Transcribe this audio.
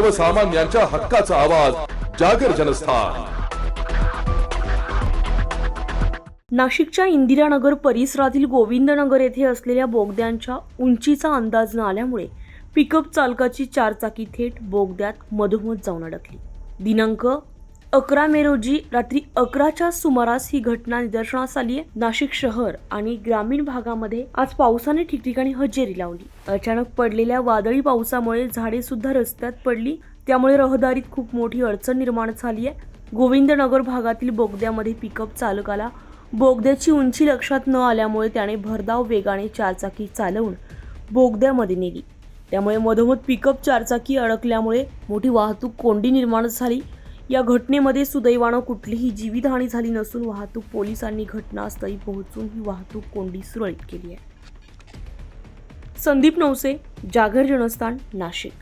सर्वसामान्यांच्या हक्काचा आवाज जागर जनस्थान. नाशिकच्या इंदिरानगर परिसरातील गोविंदनगर येथे असलेल्या बोगद्यांच्या उंचीचा अंदाज न आल्यामुळे पिकअप चालकाची चारचाकी थेट बोगद्यात मधोमध जाऊन अडकली. दिनांक अकरा मे रोजी रात्री अकराच्या सुमारास ही घटना निदर्शनास आली आहे. नाशिक शहर आणि ग्रामीण भागामध्ये आज पावसाने ठिकठिकाणी हजेरी लावली. अचानक पडलेल्या वादळी पावसामुळे झाडे सुद्धा रस्त्यात पडली. त्यामुळे रहदारीत खूप मोठी अडचण निर्माण झाली आहे. गोविंदनगर भागातील बोगद्यामध्ये पिकअप चालकाला बोगद्याची उंची लक्षात न आल्यामुळे त्याने भरधाव वेगाने चारचाकी चालवून बोगद्यामध्ये नेली. त्यामुळे मधोमध पिकअप चारचाकी अडकल्यामुळे मोठी वाहतूक कोंडी निर्माण झाली. या घटनेमध्ये सुदैवानं कुठलीही जीवितहानी झाली नसून वाहतूक पोलिसांनी घटनास्थळी पोहोचून ही वाहतूक कोंडी सुरळीत केली आहे. संदीप नवसे जागर जनस्थान नाशिक.